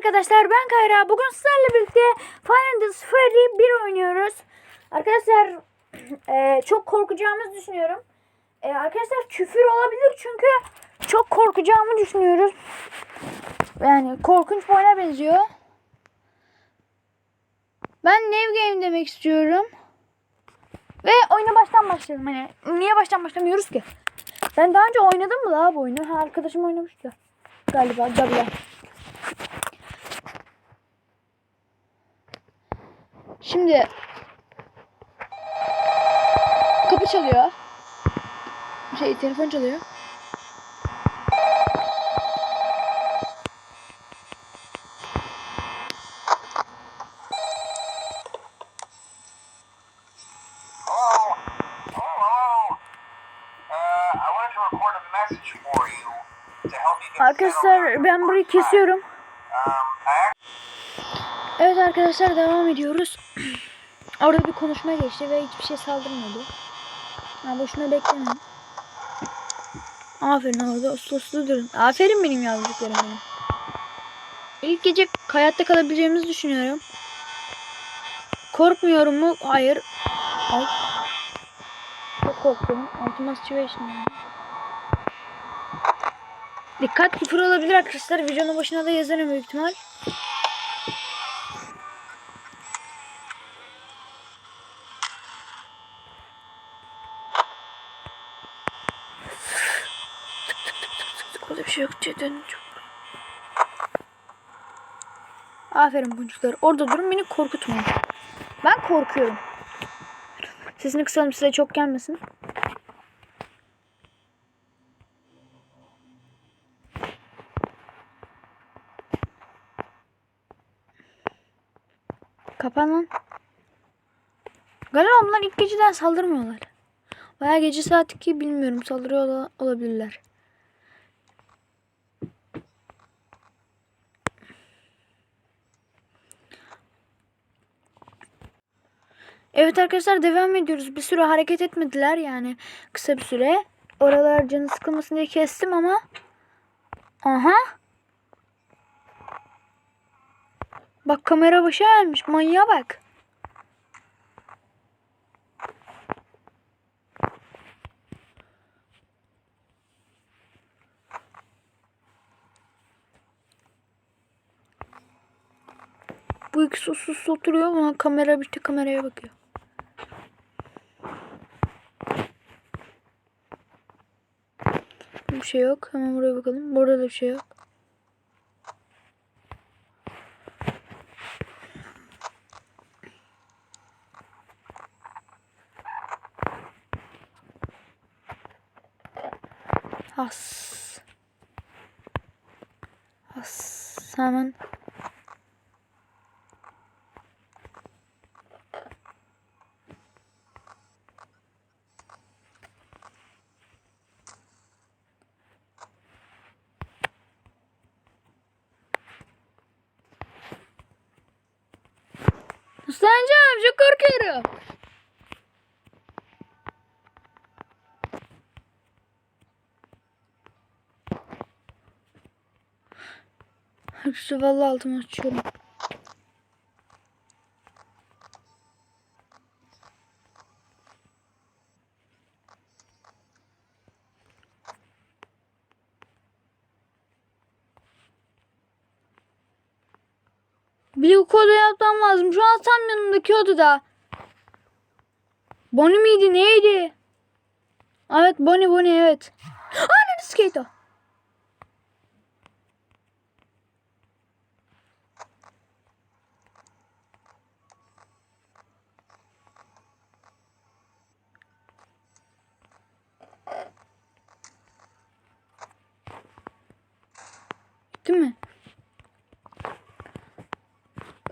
arkadaşlar ben Kayra. Bugün sizlerle birlikte Final Freddy 1 oynuyoruz. Arkadaşlar eee, çok korkacağımızı düşünüyorum. Eee, arkadaşlar küfür olabilir çünkü çok korkacağımı düşünüyoruz. Yani korkunç bir oyuna benziyor. Ben New Game demek istiyorum. Ve oyuna baştan başlayalım. Hani niye baştan başlamıyoruz ki? Ben daha önce oynadım mı daha bu oyunu? Ha, arkadaşım oynamıştı. Galiba Gabriel. Şimdi kapı çalıyor. Şey telefon çalıyor. Hello? Hello. I wanted to record a message for you to help you get Arkadaşlar ben burayı kesiyorum. Evet arkadaşlar devam ediyoruz. Orada bir konuşma geçti ve hiçbir şey saldırmadı. Ya boşuna beklemeyin. Aferin orada uslu uslu durun. Aferin benim yavrucuklarım benim. İlk gece hayatta kalabileceğimizi düşünüyorum. Korkmuyorum mu? Hayır. Ay. Çok korkuyorum. Altıma şimdi. Dikkat küfür olabilir arkadaşlar. Videonun başına da yazarım büyük ihtimal. Orada bir şey yok. Aferin buncuklar. Orada durun beni korkutmayın. Ben korkuyorum. Sesini kısalım size çok gelmesin. Kapan lan. Galiba onlar ilk geceden saldırmıyorlar. Baya gece saat 2 bilmiyorum saldırıyor ola- olabilirler. Evet arkadaşlar devam ediyoruz. Bir süre hareket etmediler yani kısa bir süre. Oralar canı sıkılmasın diye kestim ama. Aha. Bak kamera başı gelmiş. Manyağa bak. Bu ikisi sus oturuyor ama kamera bir tek kameraya bakıyor. Şey yok. Hemen buraya bakalım. Burada da bir şey yok. Has. Has. Hemen Islanacağım çok korkuyorum. Hepsi vallahi altıma açıyorum. Bir kodu yapmam lazım. Şu an tam yanımdaki odada. Bonnie miydi neydi? Evet Bonnie Bonnie evet. Aynen skate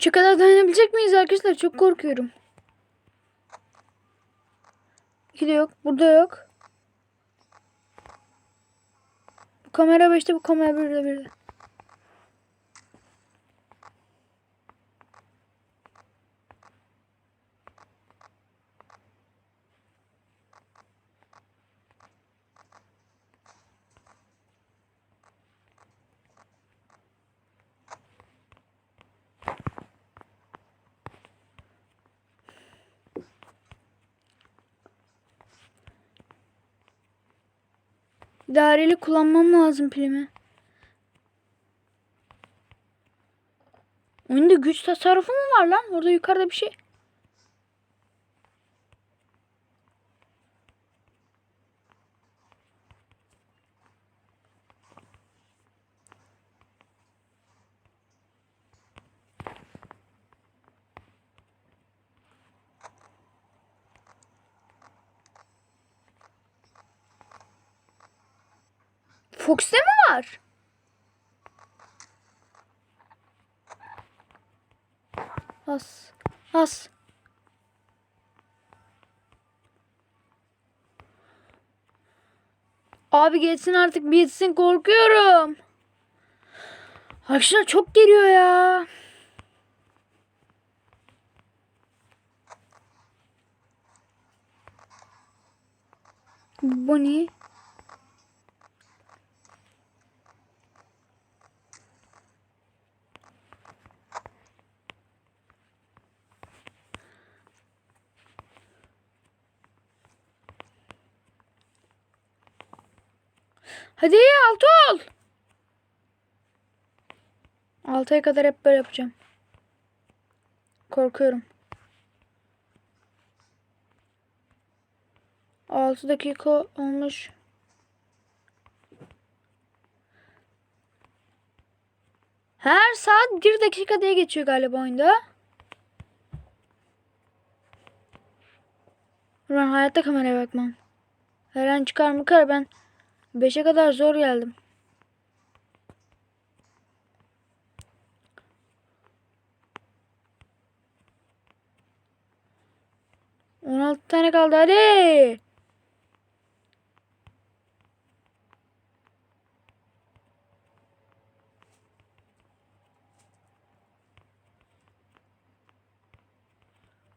3'e kadar dayanabilecek miyiz arkadaşlar? Çok korkuyorum. 2 de yok. Burada yok. Bu kamera 5'te bu kamera 1'de 1'de. İdareli kullanmam lazım pilimi. Oyunda güç tasarrufu mu var lan? Orada yukarıda bir şey. Fox'te mi var? As. As. Abi geçsin artık bitsin korkuyorum. Arkadaşlar çok geliyor ya. Bu ne? Hadi altı ol. Altıya kadar hep böyle yapacağım. Korkuyorum. Altı dakika olmuş. Her saat bir dakika diye geçiyor galiba oyunda. Ben hayatta kameraya bakmam. Her an çıkar mı kar ben 5'e kadar zor geldim. On altı tane kaldı hadi.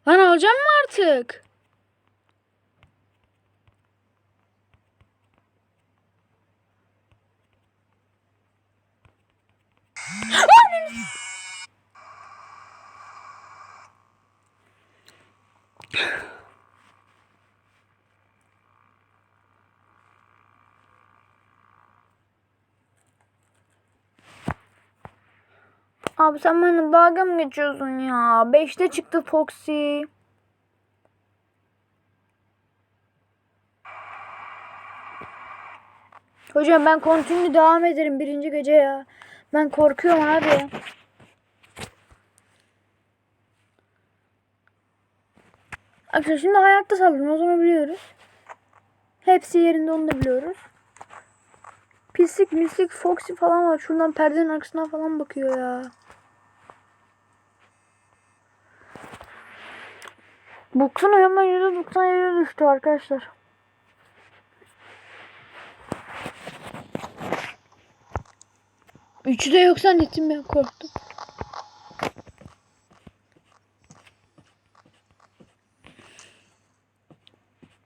Lan alacağım mı artık? Abi sen bana dalga mı geçiyorsun ya? Beşte çıktı Foxy. Hocam ben continue devam ederim birinci gece ya. Ben korkuyorum abi. Arkadaşlar şimdi hayatta saldırmaz onu biliyoruz. Hepsi yerinde onu da biliyoruz. Pislik mislik Foxy falan var. Şuradan perdenin arkasından falan bakıyor ya. Baksana hemen %97 düştü arkadaşlar. Üçü de yok zannettim ben korktum.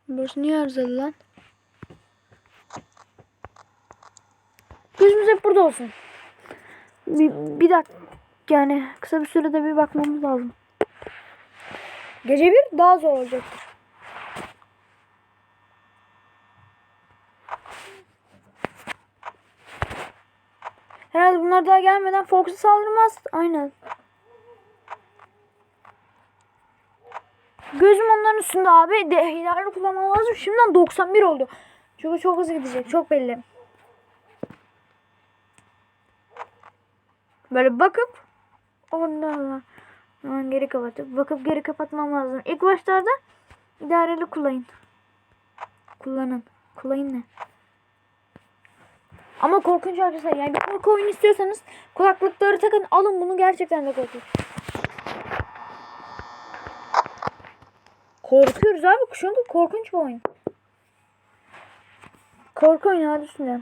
Burası niye arızalı lan? Gözümüz hep burada olsun. Bir, bir dakika yani kısa bir sürede bir bakmamız lazım. Gece bir daha zor olacaktır. Bunlar daha gelmeden Fox'u saldırmaz. Aynen. Gözüm onların üstünde abi. De ileride kullanmam lazım. Şimdiden 91 oldu. Çünkü çok hızlı gidecek. Çok belli. Böyle bakıp ondan Hemen geri kapatıp bakıp geri kapatmam lazım. İlk başlarda idareli kullanın. Kullanın. Kullanın ne? Ama korkunç arkadaşlar. Yani bir korku oyunu istiyorsanız kulaklıkları takın. Alın bunu gerçekten de korkunç. Korkuyoruz abi. Çünkü korkunç bir oyun. Korku oyunu hadi üstüne.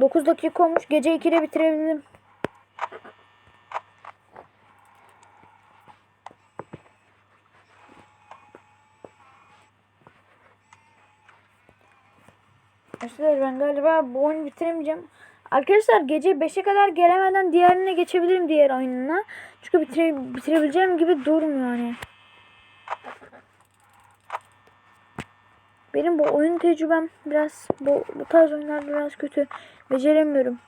9 dakika olmuş. Gece 2'de bitirebilirim. Arkadaşlar ben galiba bu oyunu bitiremeyeceğim. Arkadaşlar gece 5'e kadar gelemeden diğerine geçebilirim diğer oyununa. Çünkü bitire, bitirebileceğim gibi durmuyor hani. Benim bu oyun tecrübem biraz bu, bu tarz oyunlarda biraz kötü. Beceremiyorum.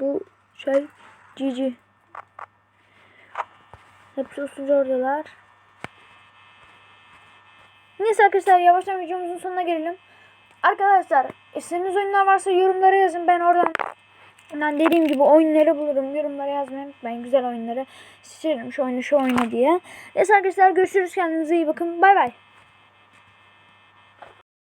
Bu şey GG. Hepsi usulca oradalar. Neyse arkadaşlar yavaştan videomuzun sonuna gelelim. Arkadaşlar istediğiniz oyunlar varsa yorumlara yazın. Ben oradan ben dediğim gibi oyunları bulurum. Yorumlara yazmayı unutmayın. Güzel oyunları seçerim. Şu oyunu şu oyunu diye. Neyse arkadaşlar görüşürüz. Kendinize iyi bakın. Bay bay.